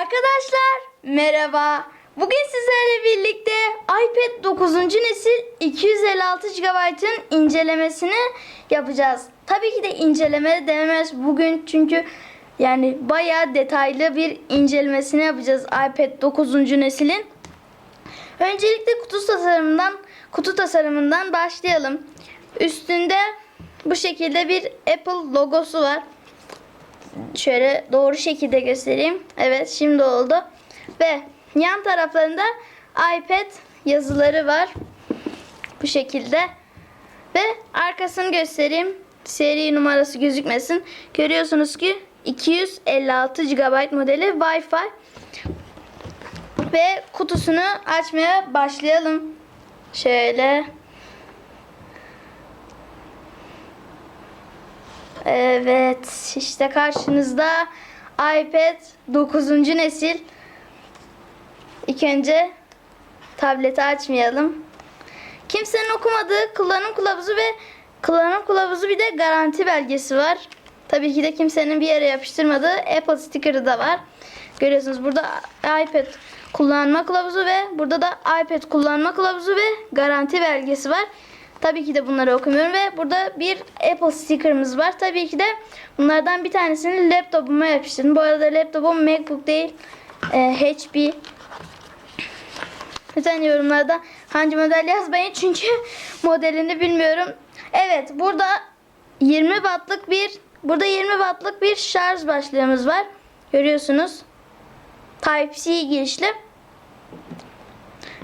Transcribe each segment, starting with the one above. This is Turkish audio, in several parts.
Arkadaşlar merhaba. Bugün sizlerle birlikte iPad 9. nesil 256 GB'ın incelemesini yapacağız. Tabii ki de inceleme denemez bugün çünkü yani bayağı detaylı bir incelemesini yapacağız iPad 9. neslin. Öncelikle kutu tasarımından kutu tasarımından başlayalım. Üstünde bu şekilde bir Apple logosu var. Şöyle doğru şekilde göstereyim. Evet şimdi oldu. Ve yan taraflarında iPad yazıları var. Bu şekilde. Ve arkasını göstereyim. Seri numarası gözükmesin. Görüyorsunuz ki 256 GB modeli Wi-Fi. Ve kutusunu açmaya başlayalım. Şöyle. Evet işte karşınızda iPad 9. nesil. İlk önce tableti açmayalım. Kimsenin okumadığı kullanım kılavuzu ve kullanım kılavuzu bir de garanti belgesi var. Tabii ki de kimsenin bir yere yapıştırmadığı Apple sticker'ı da var. Görüyorsunuz burada iPad kullanma kılavuzu ve burada da iPad kullanma kılavuzu ve garanti belgesi var. Tabii ki de bunları okumuyorum ve burada bir Apple sticker'ımız var. Tabii ki de bunlardan bir tanesini laptopuma yapıştırdım. Bu arada laptopum MacBook değil, e, HP. Lütfen yorumlarda hangi model yazmayın çünkü modelini bilmiyorum. Evet burada 20 wattlık bir burada 20 wattlık bir şarj başlığımız var. Görüyorsunuz. Type-C girişli.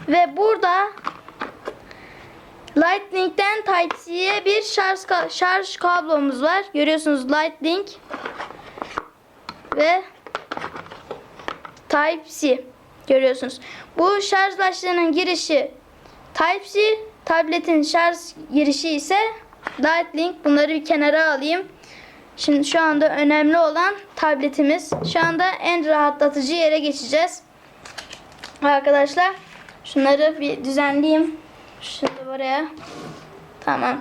Ve burada Lightning'den Type-C'ye bir şarj ka- şarj kablomuz var. Görüyorsunuz Lightning ve Type-C görüyorsunuz. Bu şarj başlığının girişi Type-C, tabletin şarj girişi ise Lightning. Bunları bir kenara alayım. Şimdi şu anda önemli olan tabletimiz. Şu anda en rahatlatıcı yere geçeceğiz. Arkadaşlar şunları bir düzenleyeyim. Şunu buraya. Tamam.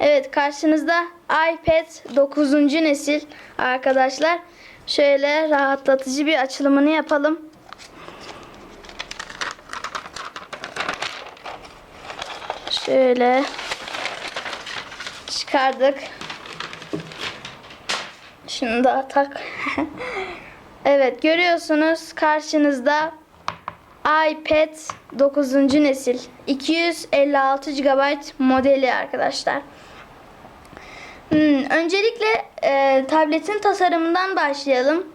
Evet karşınızda iPad 9. nesil arkadaşlar. Şöyle rahatlatıcı bir açılımını yapalım. Şöyle çıkardık. Şunu da tak. evet görüyorsunuz karşınızda iPad 9. nesil 256 GB modeli arkadaşlar. Hmm, öncelikle e, tabletin tasarımından başlayalım.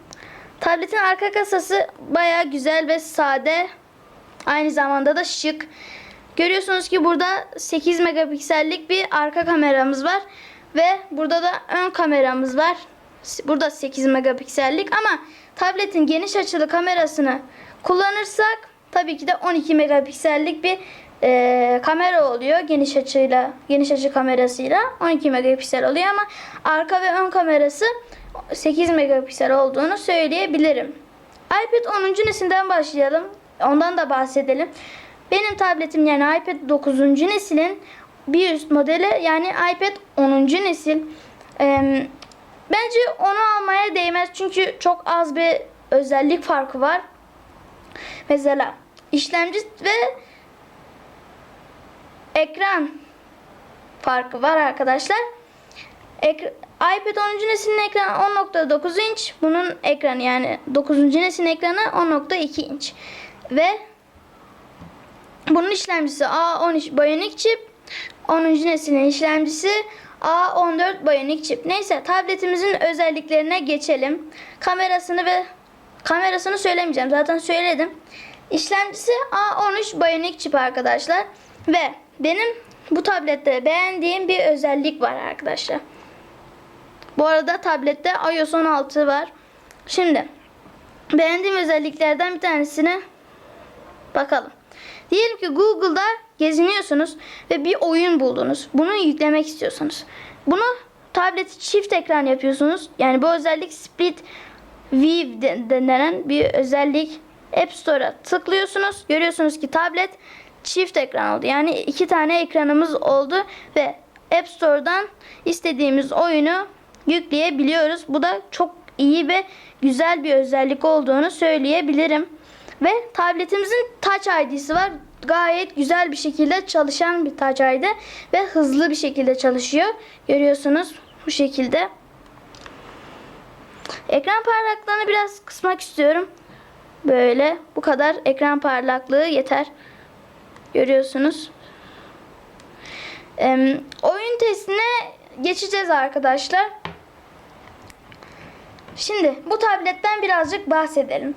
Tabletin arka kasası baya güzel ve sade. Aynı zamanda da şık. Görüyorsunuz ki burada 8 megapiksellik bir arka kameramız var. Ve burada da ön kameramız var. Burada 8 megapiksellik ama tabletin geniş açılı kamerasını kullanırsak tabii ki de 12 megapiksellik bir e, kamera oluyor geniş açıyla geniş açı kamerasıyla 12 megapiksel oluyor ama arka ve ön kamerası 8 megapiksel olduğunu söyleyebilirim. iPad 10. nesilden başlayalım. Ondan da bahsedelim. Benim tabletim yani iPad 9. neslin bir üst modeli yani iPad 10. nesil. Ee, bence onu almaya değmez çünkü çok az bir özellik farkı var. Mesela işlemci ve ekran farkı var arkadaşlar. Ek- iPad 10. neslin ekranı 10.9 inç. Bunun ekranı yani 9. neslin ekranı 10.2 inç. Ve bunun işlemcisi A13 Bionic çip. 10. neslin işlemcisi A14 Bionic çip. Neyse tabletimizin özelliklerine geçelim. Kamerasını ve kamerasını söylemeyeceğim. Zaten söyledim. İşlemcisi A13 Bionic çip arkadaşlar. Ve benim bu tablette beğendiğim bir özellik var arkadaşlar. Bu arada tablette iOS 16 var. Şimdi beğendiğim özelliklerden bir tanesine bakalım. Diyelim ki Google'da geziniyorsunuz ve bir oyun buldunuz. Bunu yüklemek istiyorsunuz. Bunu tableti çift ekran yapıyorsunuz. Yani bu özellik Split View de- denilen bir özellik. App Store'a tıklıyorsunuz. Görüyorsunuz ki tablet çift ekran oldu. Yani iki tane ekranımız oldu ve App Store'dan istediğimiz oyunu yükleyebiliyoruz. Bu da çok iyi ve güzel bir özellik olduğunu söyleyebilirim. Ve tabletimizin Touch ID'si var. Gayet güzel bir şekilde çalışan bir Touch ID ve hızlı bir şekilde çalışıyor. Görüyorsunuz bu şekilde. Ekran parlaklığını biraz kısmak istiyorum. Böyle bu kadar ekran parlaklığı yeter. Görüyorsunuz. Ee, oyun testine geçeceğiz arkadaşlar. Şimdi bu tabletten birazcık bahsedelim.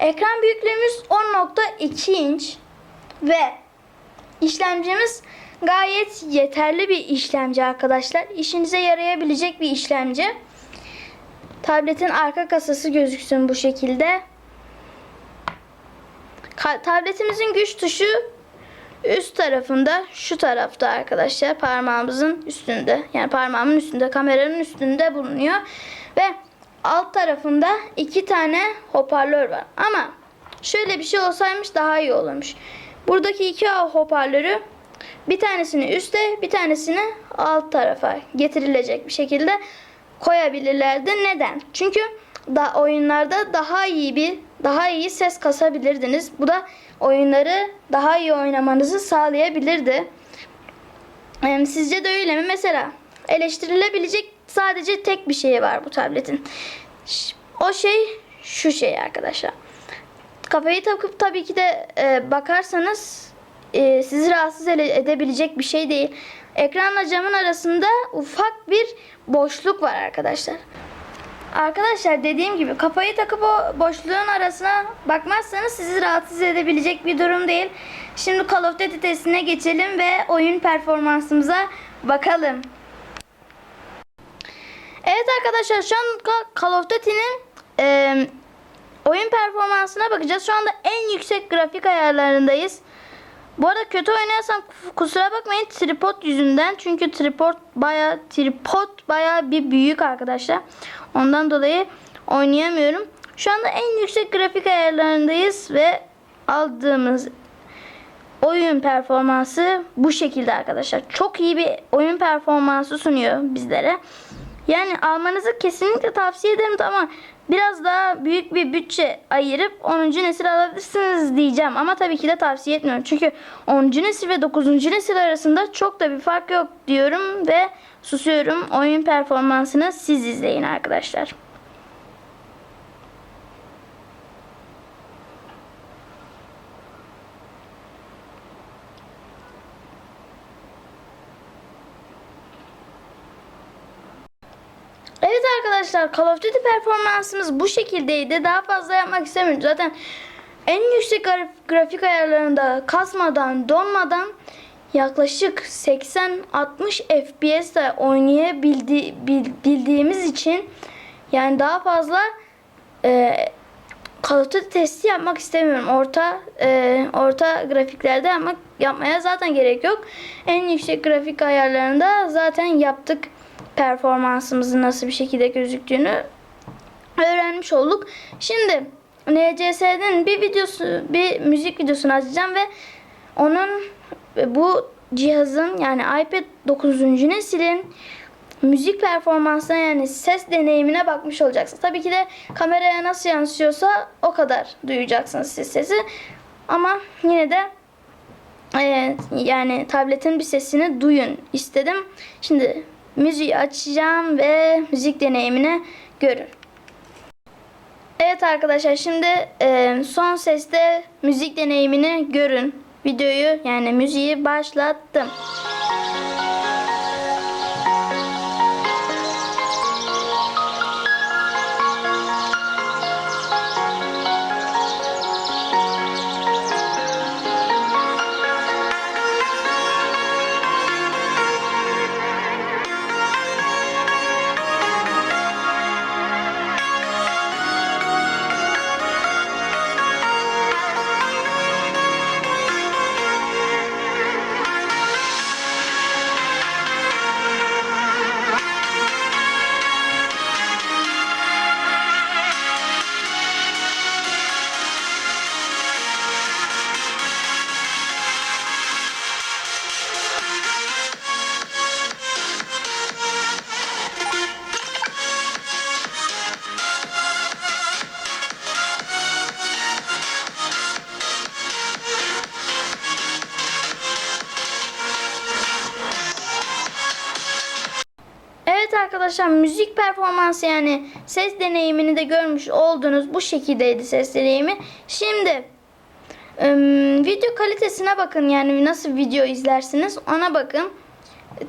Ekran büyüklüğümüz 10.2 inç ve işlemcimiz gayet yeterli bir işlemci arkadaşlar. İşinize yarayabilecek bir işlemci. Tabletin arka kasası gözüksün bu şekilde. Tabletimizin güç tuşu üst tarafında şu tarafta arkadaşlar parmağımızın üstünde. Yani parmağımın üstünde kameranın üstünde bulunuyor. Ve alt tarafında iki tane hoparlör var. Ama şöyle bir şey olsaymış daha iyi olurmuş. Buradaki iki hoparlörü bir tanesini üste bir tanesini alt tarafa getirilecek bir şekilde koyabilirlerdi. Neden? Çünkü da oyunlarda daha iyi bir daha iyi ses kasabilirdiniz. Bu da oyunları daha iyi oynamanızı sağlayabilirdi. Sizce de öyle mi? Mesela eleştirilebilecek sadece tek bir şey var bu tabletin. O şey şu şey arkadaşlar. Kafayı takıp tabii ki de e, bakarsanız e, sizi rahatsız edebilecek bir şey değil. Ekranla camın arasında ufak bir boşluk var arkadaşlar. Arkadaşlar dediğim gibi kafayı takıp o boşluğun arasına bakmazsanız sizi rahatsız edebilecek bir durum değil. Şimdi Call of Duty testine geçelim ve oyun performansımıza bakalım. Evet arkadaşlar şu an Call of Duty'nin e, oyun performansına bakacağız. Şu anda en yüksek grafik ayarlarındayız. Bu arada kötü oynayarsam kusura bakmayın tripod yüzünden. Çünkü tripod baya tripod baya bir büyük arkadaşlar. Ondan dolayı oynayamıyorum. Şu anda en yüksek grafik ayarlarındayız ve aldığımız oyun performansı bu şekilde arkadaşlar. Çok iyi bir oyun performansı sunuyor bizlere. Yani almanızı kesinlikle tavsiye ederim ama biraz daha büyük bir bütçe ayırıp 10. nesil alabilirsiniz diyeceğim. Ama tabii ki de tavsiye etmiyorum. Çünkü 10. nesil ve 9. nesil arasında çok da bir fark yok diyorum ve susuyorum. Oyun performansını siz izleyin arkadaşlar. Evet arkadaşlar Call of Duty performansımız bu şekildeydi. Daha fazla yapmak istemiyorum. Zaten en yüksek graf- grafik ayarlarında kasmadan, donmadan yaklaşık 80-60 FPS'te oynayabildiğimiz için yani daha fazla e, Call of Duty testi yapmak istemiyorum. Orta e, orta grafiklerde yapmak yapmaya zaten gerek yok. En yüksek grafik ayarlarında zaten yaptık performansımızın nasıl bir şekilde gözüktüğünü öğrenmiş olduk. Şimdi NCS'nin bir videosu, bir müzik videosunu açacağım ve onun bu cihazın yani iPad 9. neslin müzik performansına yani ses deneyimine bakmış olacaksınız. Tabii ki de kameraya nasıl yansıyorsa o kadar duyacaksınız siz sesi. Ama yine de e, yani tabletin bir sesini duyun istedim. Şimdi müziği açacağım ve müzik deneyimini görün. Evet arkadaşlar şimdi e, son seste müzik deneyimini görün. Videoyu yani müziği başlattım. Arkadaşlar müzik performansı yani ses deneyimini de görmüş oldunuz. Bu şekildeydi ses deneyimi. Şimdi video kalitesine bakın yani nasıl video izlersiniz ona bakın.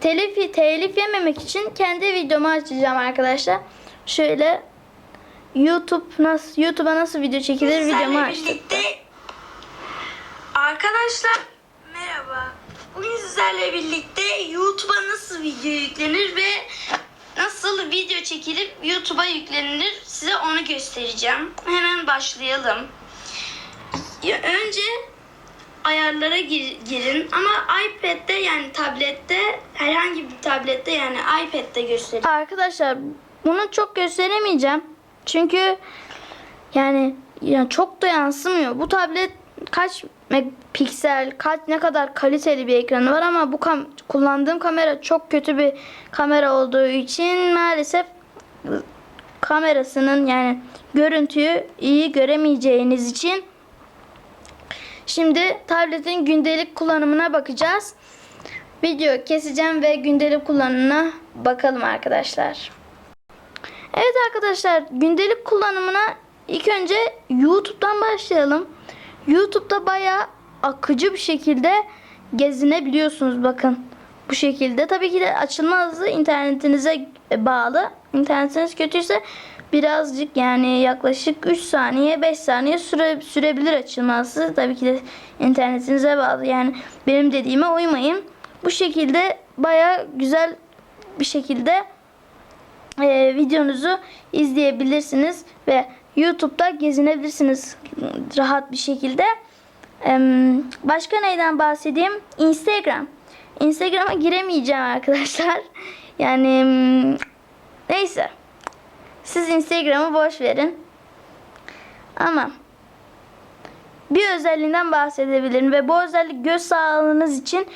Telif, telif yememek için kendi videomu açacağım arkadaşlar. Şöyle YouTube nasıl YouTube'a nasıl video çekilir videomu açtım. arkadaşlar merhaba. Bugün sizlerle birlikte YouTube'a nasıl video yüklenir ve nasıl video çekilip YouTube'a yüklenilir size onu göstereceğim. Hemen başlayalım. Ya önce ayarlara gir- girin ama iPad'de yani tablette herhangi bir tablette yani iPad'de göstereyim. Arkadaşlar bunu çok gösteremeyeceğim. Çünkü yani, yani çok da yansımıyor. Bu tablet kaç piksel, kaç ne kadar kaliteli bir ekranı var ama bu kam- kullandığım kamera çok kötü bir kamera olduğu için maalesef kamerasının yani görüntüyü iyi göremeyeceğiniz için şimdi tabletin gündelik kullanımına bakacağız. Video keseceğim ve gündelik kullanımına bakalım arkadaşlar. Evet arkadaşlar gündelik kullanımına ilk önce YouTube'dan başlayalım. YouTube'da bayağı akıcı bir şekilde gezinebiliyorsunuz bakın. Bu şekilde. Tabii ki de açılma hızı internetinize bağlı. İnternetiniz kötüyse birazcık yani yaklaşık 3 saniye 5 saniye süre, sürebilir açılması. Tabii ki de internetinize bağlı. Yani benim dediğime uymayın. Bu şekilde bayağı güzel bir şekilde e, videonuzu izleyebilirsiniz ve YouTube'da gezinebilirsiniz rahat bir şekilde. Başka neyden bahsedeyim? Instagram. Instagram'a giremeyeceğim arkadaşlar. Yani neyse. Siz Instagram'ı boş verin. Ama bir özelliğinden bahsedebilirim ve bu özellik göz sağlığınız için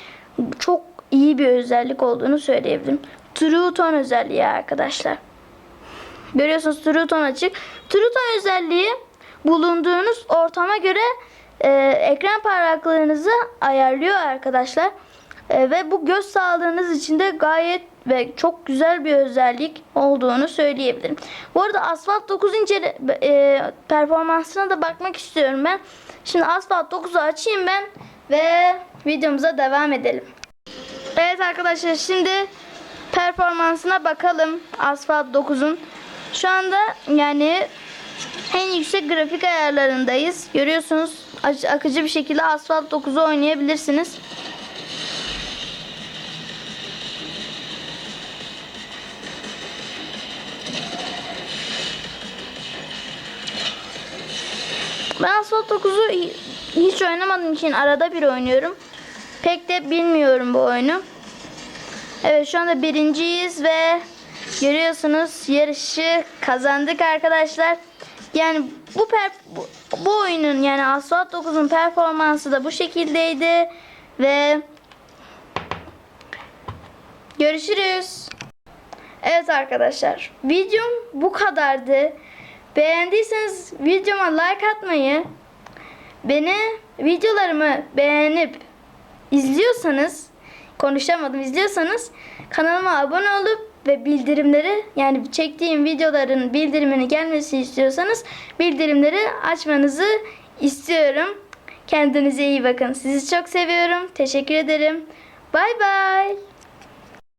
çok iyi bir özellik olduğunu söyleyebilirim. True Tone özelliği arkadaşlar. Görüyorsunuz True Tone açık. True Tone özelliği bulunduğunuz ortama göre e, ekran parlaklığınızı ayarlıyor arkadaşlar. E, ve bu göz sağlığınız için de gayet ve çok güzel bir özellik olduğunu söyleyebilirim. Bu arada Asphalt 9 incele, e, performansına da bakmak istiyorum ben. Şimdi Asphalt 9'u açayım ben ve videomuza devam edelim. Evet arkadaşlar şimdi performansına bakalım Asphalt 9'un. Şu anda yani en yüksek grafik ayarlarındayız. Görüyorsunuz akıcı bir şekilde Asphalt 9'u oynayabilirsiniz. Ben Asphalt 9'u hi- hiç oynamadığım için arada bir oynuyorum. Pek de bilmiyorum bu oyunu. Evet şu anda birinciyiz ve görüyorsunuz yarışı kazandık arkadaşlar. Yani bu per bu, bu oyunun yani Asphalt 9'un performansı da bu şekildeydi ve görüşürüz. Evet arkadaşlar videom bu kadardı. Beğendiyseniz videoma like atmayı, beni videolarımı beğenip izliyorsanız konuşamadım izliyorsanız kanalıma abone olup ve bildirimleri yani çektiğim videoların bildirimini gelmesi istiyorsanız bildirimleri açmanızı istiyorum. Kendinize iyi bakın. Sizi çok seviyorum. Teşekkür ederim. Bay bay.